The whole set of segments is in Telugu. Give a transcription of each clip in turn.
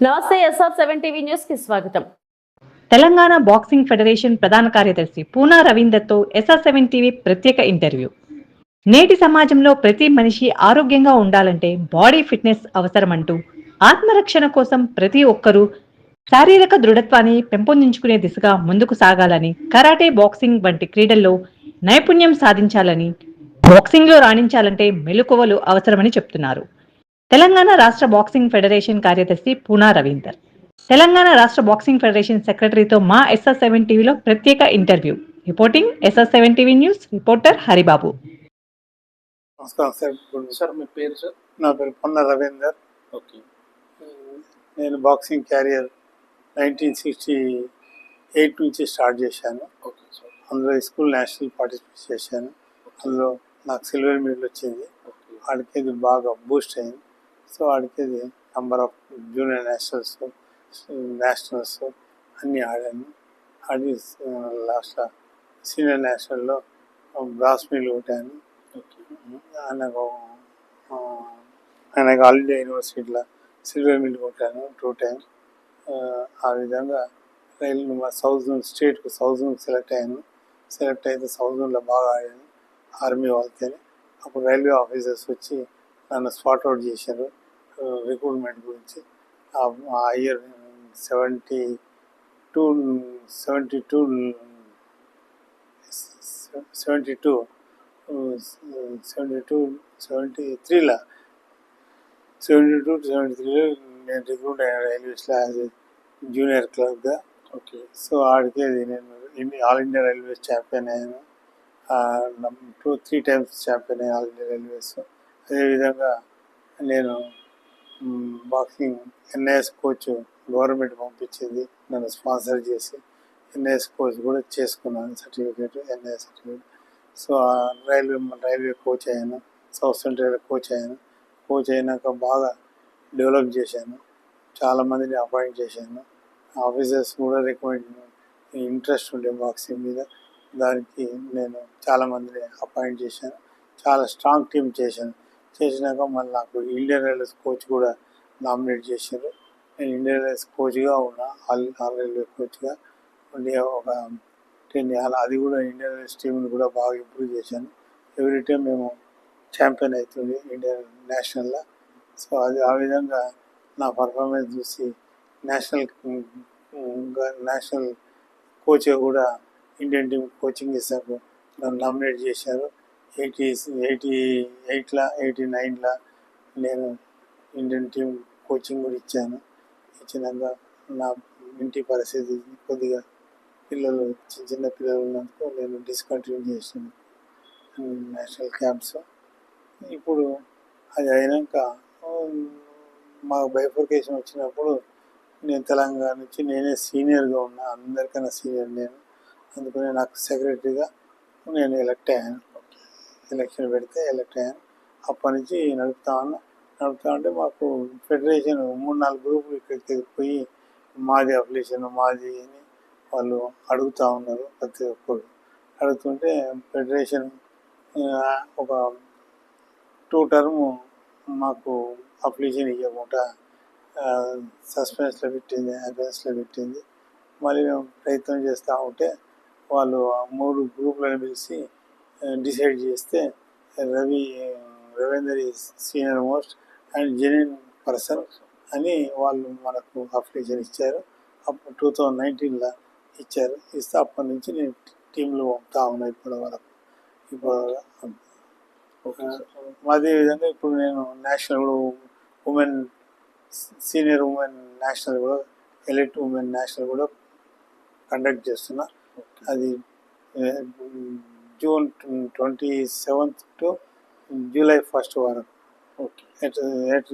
నమస్తే ఎస్ఆర్ సెవెన్ టీవీ న్యూస్కి స్వాగతం. తెలంగాణ బాక్సింగ్ ఫెడరేషన్ ప్రధాన కార్యదర్శి పూనా రవీందర్తో ఎస్ఆర్ సెవెన్ టీవీ ప్రత్యేక ఇంటర్వ్యూ. నేటి సమాజంలో ప్రతి మనిషి ఆరోగ్యంగా ఉండాలంటే బాడీ ఫిట్నెస్ అవసరమంటూ ఆత్మరక్షణ కోసం ప్రతి ఒక్కరూ శారీరక దృఢత్వాన్ని పెంపొందించుకునే దిశగా ముందుకు సాగాలని కరాటే బాక్సింగ్ వంటి క్రీడల్లో నైపుణ్యం సాధించాలని బాక్సింగ్లో రాణించాలంటే మెలకువలు అవసరమని చెప్తున్నారు. తెలంగాణ రాష్ట్ర బాక్సింగ్ ఫెడరేషన్ కార్యదర్శి పూనా రవీందర్. తెలంగాణ రాష్ట్ర బాక్సింగ్ ఫెడరేషన్ సెక్రటరీతో మా ఎస్ఆర్ సెవెన్ టీవీలో ప్రత్యేక interview. Reporting SR seven TV news reporter Haribabu. నమస్కారం సార్. ఇప్పుడు సార్ మీ పేరు సార్? నా పేరు పొన్న రవీందర్. ఓకే. నేను boxing career nineteen sixty eight నుంచి స్టార్ట్ చేశాను. Okay sir. అందులో స్కూల్ నేషనల్ పార్టిసిపేట్ చేశాను. అందులో నాకు సిల్వర్ మెడల్ వచ్చింది. ఇది బాగా బూస్ట్ అయింది. సో వాడికి ఇది number of junior nationals nationals అన్నీ ఆడాను. ఆడి లాస్ట్లో సీనియర్ నేషనల్లో బ్రాస్ మెడల్ కొట్టాను. ఆయనకు ఆయనకు ఆల్ ఇండియా యూనివర్సిటీలో సిల్వర్ మిల్ కొట్టాను టూ టైమ్స్. ఆ విధంగా రైలు మా సౌత్ జోన్ స్టేట్కు సౌత్ జోన్ సెలెక్ట్ అయ్యాను. సెలెక్ట్ అయితే సౌత్ జోన్లో బాగా ఆడాను. ఆర్మీ వాళ్ళతో అప్పుడు రైల్వే ఆఫీసర్స్ వచ్చి నన్ను స్పాట్ అవుట్ చేశారు రిక్రూట్మెంట్ గురించి. ఆ- year seventy two seventy two seventy two seventy two seventy త్రీలో సెవెంటీ టూ సెవెంటీ త్రీలో నేను రిక్రూట్ అయ్యాను రైల్వేస్లో యాజ్ జూనియర్ క్లర్క్గా ఓకే సో ఆడికి నేను ఆల్ ఇండియా రైల్వేస్ ఛాంపియన్ అయ్యాను. టూ త్రీ టైమ్స్ ఛాంపియన్ అయ్యాను ఆల్ ఇండియా రైల్వేస్ అదేవిధంగా నేను బాక్సింగ్ ఎన్ఐఎస్ కోచ్ గవర్నమెంట్ పంపించింది నన్ను స్పాన్సర్ చేసి ఎన్ఐఎస్ కోచ్ కూడా చేసుకున్నాను సర్టిఫికేట్ ఎన్ఐఎస్ సర్టిఫికేట్ సో ఆ రైల్వే రైల్వే కోచ్ అయ్యాను సౌత్ సెంట్రల్ కోచ్ అయ్యాను కోచ్ అయినాక బాగా డెవలప్ చేశాను. చాలామందిని అపాయింట్ చేశాను. ఆఫీసర్స్ కూడా రికమెండ్ ఇంట్రెస్ట్ ఉండే బాక్సింగ్ మీద దానికి నేను చాలామందిని అపాయింట్ చేశాను. చాలా స్ట్రాంగ్ టీం చేశాను. చేసినాక మళ్ళీ నాకు ఇండియన్ రైల్వేస్ కోచ్ కూడా నామినేట్ చేశారు. నేను ఇండియన్ రైల్వేస్ కోచ్గా ఉన్నా ఆల్ ఆల్ రైల్వే కోచ్గా ఉండి ఒక టెన్ అది కూడా ఇండియన్ రైల్వేస్ టీంని కూడా బాగా ఇంప్రూవ్ చేశాను. ఎవ్రీ టైం మేము ఛాంపియన్ అవుతుంది ఇండియన్ నేషనల్లో సో అది ఆ విధంగా నా పర్ఫార్మెన్స్ చూసి నేషనల్ నేషనల్ కోచ్ కూడా ఇండియన్ టీం కోచింగ్ ఇస్తాకు నన్ను నామినేట్ చేశారు. ఎయిటీ ఎయిటీ ఎయిట్లో ఎయిటీ నైన్లో నేను ఇండియన్ టీం కోచింగ్ కూడా ఇచ్చాను. ఇచ్చినాక నా ఇంటి పరిస్థితి కొద్దిగా పిల్లలు చిన్న చిన్న పిల్లలు ఉన్నందుకు నేను డిస్కంటిన్యూ చేసాను నేషనల్ క్యాంప్స్ ఇప్పుడు అది అయినాక మాకు బైఫర్కేషన్ వచ్చినప్పుడు నేను తెలంగాణ నుంచి నేనే సీనియర్గా ఉన్నా అందరికన్నా సీనియర్ నేను. అందుకని నాకు సెక్రటరీగా నేను ఎలక్ట్ అయ్యాను. ఎలక్షన్ పెడితే ఎలక్ట్ అయ్యాను. అప్పటి నుంచి నడుపుతా ఉన్నా నడుపుతా ఉంటే మాకు ఫెడరేషన్ మూడు నాలుగు గ్రూపులు ఇక్కడికి పోయి మాది అప్లికేషన్ మాది అని వాళ్ళు అడుగుతూ ఉన్నారు ప్రతి ఒక్కరు. అడుగుతుంటే ఫెడరేషన్ ఒక టూ టర్మ్ మాకు అప్లికేషన్ ఇవ్వకుండా సస్పెన్స్లో పెట్టింది అడ్వాన్స్లో పెట్టింది. మళ్ళీ మేము ప్రయత్నం చేస్తూ ఉంటే వాళ్ళు మూడు గ్రూపులను పిలిచి డిసైడ్ చేస్తే Ravi Ravinder is senior most and genuine person అని వాళ్ళు మనకు అప్లికేషన్ ఇచ్చారు. అప్పుడు టూ థౌజండ్ నైన్టీన్లో ఇచ్చారు. ఇస్తే అప్పటి నుంచి నేను టీంలో పంపుతా ఉన్నా ఇప్పటి వరకు. ఇప్పుడు ఓకే సార్ అదే విధంగా ఇప్పుడు నేను నేషనల్ కూడా ఉమెన్ సీనియర్ ఉమెన్ నేషనల్ కూడా ఎలెక్ట్ ఉమెన్ నేషనల్ కూడా కండక్ట్ చేస్తున్నా. అది ఏ, June twenty seventh to July first వరకు okay. At at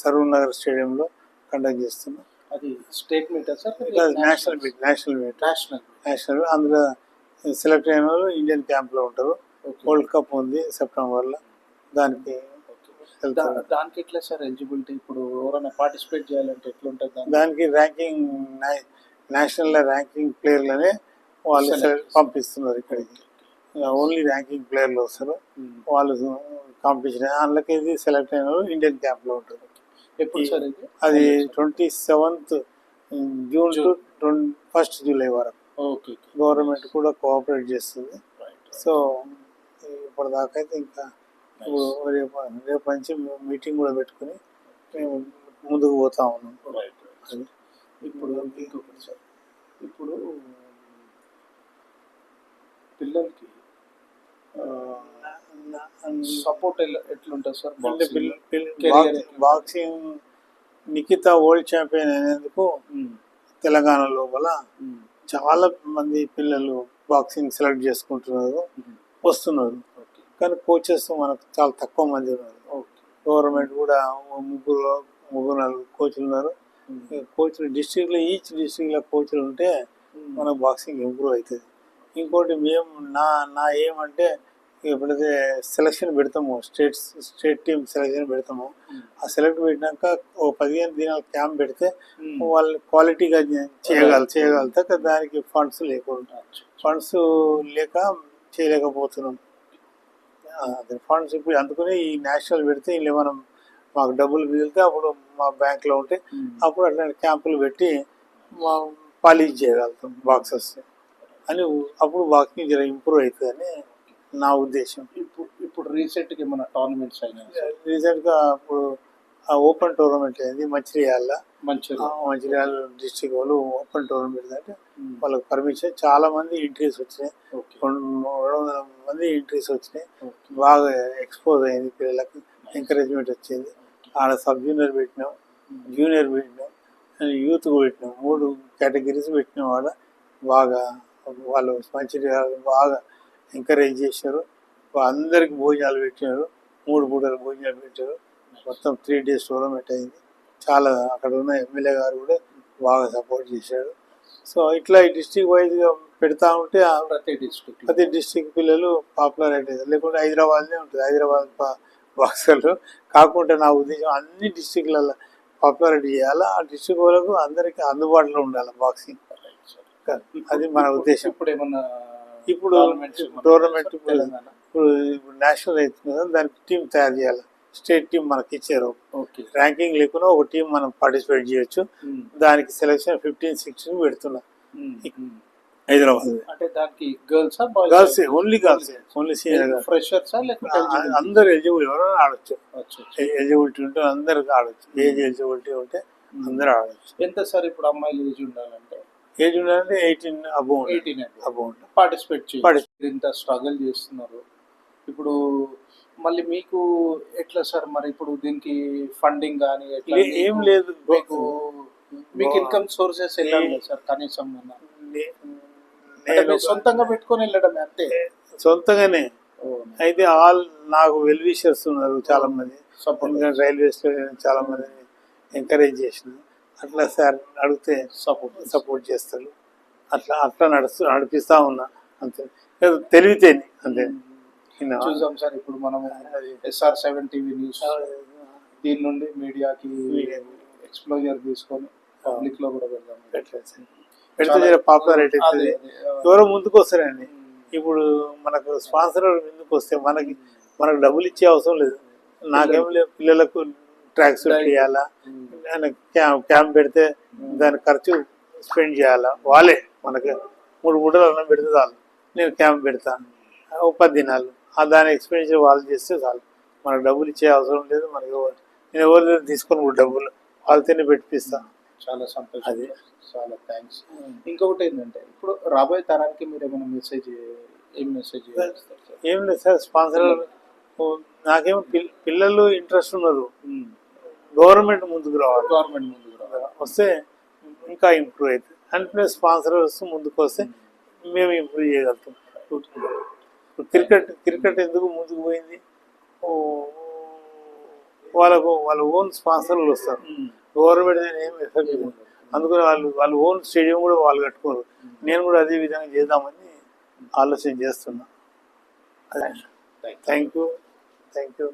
Saroor Nagar స్టేడియంలో కండక్ట్ చేస్తున్నా. అది state meetha sir? National meet national meet. National. National అందులో సెలెక్ట్ అయిన వాళ్ళు ఇండియన్ క్యాంప్లో ఉంటారు. వరల్డ్ కప్ ఉంది సెప్టెంబర్లో. దానికి దానికి ఎట్లా సార్ ఎలిజిబిలిటీ? ఇప్పుడు ఎవరైనా పార్టిసిపేట్ చేయాలంటే ఎట్లుంటుంది దానికి? దానికి ర్యాంకింగ్ నేషనల్ ర్యాంకింగ్ ప్లేయర్లనే వాళ్ళు పంపిస్తున్నారు ఇక్కడికి. ఓన్లీ ర్యాంకింగ్ ప్లేయర్లు వస్తారు. వాళ్ళు కాంపిటీషన్ అందులోకి ఇది సెలెక్ట్ అయిన ఇండియన్ క్యాంప్లో ఉంటారు. ఎప్పుడు సార్ అది twenty seventh June to first July వరకు. ఓకే గవర్నమెంట్ కూడా కోఆపరేట్ చేస్తుంది. సో ఇప్పటిదాకా అయితే ఇంకా ఇప్పుడు రేపు రేపు నుంచి మీటింగ్ కూడా పెట్టుకుని మేము ముందుకు పోతా ఉన్నాం. రైట్ అది. ఇప్పుడు ఇంకొకటి సార్. ఇప్పుడు పిల్లలకి సపోర్ట్ ఎట్లుంటుంది sir? Boxing Nikhita world champion అయినందుకు ఉమ్, తెలంగాణ లోపల ఉమ్, చాలా మంది పిల్లలు బాక్సింగ్ సెలెక్ట్ చేసుకుంటున్నారు ఉమ్. వస్తున్నారు. కానీ కోచెస్ మనకు చాలా తక్కువ మంది ఉన్నారు. గవర్నమెంట్ కూడా ముగ్గురు ముగ్గురు నలుగురు కోచ్లు ఉన్నారు. కోచ్లు డిస్ట్రిక్ట్లో ఈచ్ డిస్ట్రిక్ట్లో కోచ్లు ఉంటే మనకు బాక్సింగ్ ఇంప్రూవ్ అవుతుంది. ఇంకోటి మేము నా నా ఏమంటే ఎప్పుడైతే సెలక్షన్ పెడతామో స్టేట్ స్టేట్ టీమ్ సెలక్షన్ పెడతామో. ఉమ్, ఆ సెలెక్ట్ పెట్టినాక ఓ పదిహేను దినాలు క్యాంప్ పెడితే ఉమ్. వాళ్ళు క్వాలిటీగా చేయగల చేయగలుగుతా దానికి ఫండ్స్ లేకుండా. ఫండ్స్ లేక చేయలేకపోతున్నాం. అదే ఫండ్స్ ఇప్పుడు అందుకనే ఈ నేషనల్ పెడితే ఇలా మనం మాకు డబ్బులు మిగిలితే అప్పుడు మా బ్యాంక్లో ఉంటే అప్పుడు అట్లాంటి క్యాంపులు పెట్టి మా పాలిష్ చేయగలుగుతాం బాక్సెస్ అని అప్పుడు బాక్సింగ్ జర ఇంప్రూవ్ అవుతుందని నా ఉద్దేశం. ఇప్పుడు ఇప్పుడు రీసెంట్గా ఏమైనా టోర్నమెంట్స్ అయినా రీసెంట్గా అప్పుడు ఆ ఓపెన్ టోర్నమెంట్ అయింది మంచిర్యాల. మంచిర్యాల. డిస్టిక్ వాళ్ళు ఓపెన్ టోర్నమెంట్ అంటే వాళ్ళకి పర్మిషన్ చాలా మంది ఎంట్రీస్ వచ్చినాయి. రెండు వందల మంది ఎంట్రీస్ వచ్చినాయి. బాగా ఎక్స్పోజ్ అయింది పిల్లలకు. ఎంకరేజ్మెంట్ వచ్చింది. ఆడ సబ్ జూనియర్ పెట్టినాం. జూనియర్ పెట్టినాం. యూత్ పెట్టినాం. మూడు కేటగిరీస్ పెట్టినాం ఆడ. బాగా వాళ్ళు మంచిర్యాల బాగా ఎంకరేజ్ చేశారు. అందరికి భోజనాలు పెట్టారు మూడు పూటలు భోజనాలు పెట్టారు. మొత్తం త్రీ డేస్ టోర్నమెంట్ అయింది. చాలా అక్కడ ఉన్న ఎమ్మెల్యే గారు కూడా బాగా సపోర్ట్ చేశారు. సో ఇట్లా ఈ డిస్ట్రిక్ట్ వైజ్గా పెడతా ఉంటే ప్రతి డిస్ట్రిక్ట్ ప్రతి డిస్ట్రిక్ట్ పిల్లలు పాపులర్ అవుతుంది లేకుంటే హైదరాబాద్నే ఉంటుంది. హైదరాబాద్ బాక్సర్లు కాకుండా నా ఉద్దేశం అన్ని డిస్ట్రిక్ట్లలో పాపులారిటీ చేయాలి? ఆ డిస్ట్రిక్ట్ వాళ్ళకు అందరికీ అందుబాటులో ఉండాలి బాక్సింగ్ అది మన ఉద్దేశం. ఇప్పుడు ఏమన్నా ఇప్పుడు టోర్నమెంట్ ఇప్పుడు ఇప్పుడు నేషనల్ అవుతుంది కదా దానికి టీం తయారు చేయాలి. స్టేట్ టీం మనకి ఇచ్చారు. ఓకే. ర్యాంకింగ్ లేకుండా ఒక టీం మనం పార్టిసిపేట్ చేయొచ్చు. ఉమ్, దానికి సెలెక్షన్ ఫిఫ్టీన్ సిక్స్టీన్ పెడుతున్నా. ఉమ్, ఉమ్. హైదరాబాద్. అంటే దానికి girls girls only girls only senior freshers? అందరు ఎలిజిబుల్ ఎవరైనా ఆడొచ్చు. ఎలిజిబిలిటీ ఉంటే అందరు ఆడొచ్చు. ఏజ్ ఎలిజిబిలిటీ ఉంటే అందరూ ఆడొచ్చు. ఎంత సార్ ఇప్పుడు అమ్మాయిలు ఏజ్ ఉండాలంటే? ఏజ్ ఉండాలంటే eighteen above eighteen above participate చేయాలి. ఇంత స్ట్రగుల్ చేస్తున్నారు. ఇప్పుడు మళ్ళీ మీకు ఎట్లా సార్? మరి ఇప్పుడు దీనికి ఫండింగ్ కానీ ఏం లేదు. మీకు మీకు ఇన్కమ్ సోర్సెస్ వెళ్ళాలి సార్? కనీసం సొంతంగా పెట్టుకొని వెళ్ళడమే అంతే? సొంతంగానే. అయితే ఆల్ నాకు వెల్ విషర్స్ ఉన్నారు చాలా మంది రైల్వే స్టేషన్ చాలా మందిని ఎంకరేజ్ చేసిన. అట్లా సార్ అడిగితే సపోర్ట్ సపోర్ట్ చేస్తారు అట్లా అట్లా నడుస్తూ నడిపిస్తా ఉన్నా. అంతే. ఏదో తెలివితేని అంతే. ఇన్నా. చూసాం సార్ ఇప్పుడు మనం ఎస్ఆర్ సెవెన్ టీవీ న్యూస్ దీని నుండి మీడియాకి. ఎక్స్ప్లోజర్ తీసుకొని పబ్లిక్లో కూడా పెడదాం. పెడితే జర పాపులర్ అవుతుంది. అదే, అదే. ఎవరో ముందుకు వస్తారండి. ఇప్పుడు మనకు స్పాన్సర్ ముందుకు వస్తే మనకి మనకు డబ్బులు ఇచ్చే అవసరం లేదు. నాకేం లేదు పిల్లలకు ట్రాక్ సూట్ చేయాలా క్యాంప్ క్యాంప్ పెడితే దాని ఖర్చు స్పెండ్ చేయాలా? వాళ్ళే మనకి మూడు పూటలు అన్నం పెడితే చాలు. నేను క్యాంప్ పెడతా. ఓ పది దినాలు. ఆ దాని ఎక్స్పెండిచర్ వాళ్ళు చేస్తే చాలు. మనకు డబ్బులు ఇచ్చే అవసరం లేదు. మనకి నేను ఎవరి దగ్గర తీసుకొని డబ్బులు వాళ్ళతోనే పెట్టిస్తా చాలా సంతోషం. అదే. చాలా థ్యాంక్స్ ఇంకొకటి ఏంటంటే ఇప్పుడు రాబోయే తరానికి మీరు ఏమైనా మెసేజ్ ఏం మెసేజ్ ఏం లేదు సార్ స్పాన్సర్ నాకేమో పిల్- పిల్లలు ఇంట్రెస్ట్ ఉన్నారు గవర్నమెంట్ ముందుకు రావాలి. గవర్నమెంట్ ముందుకు రావాలి. వస్తే ఇంకా ఇంప్రూవ్ అవుతుంది. అంటే స్పాన్సర్ వస్తూ ముందుకు వస్తే మేము ఇంప్రూవ్ చేయగలుగుతాం. ఇప్పుడు క్రికెట్ క్రికెట్ ఎందుకు ముందుకు పోయింది? వాళ్ళకు వాళ్ళ ఓన్ స్పాన్సర్లు వస్తారు. గవర్నమెంట్ ఏం ఎఫెక్ట్ అందుకని వాళ్ళు వాళ్ళ ఓన్ స్టేడియం కూడా వాళ్ళు కట్టుకోరు. నేను కూడా అదే విధంగా చేద్దామని ఆలోచన చేస్తున్నా. Thank you thank you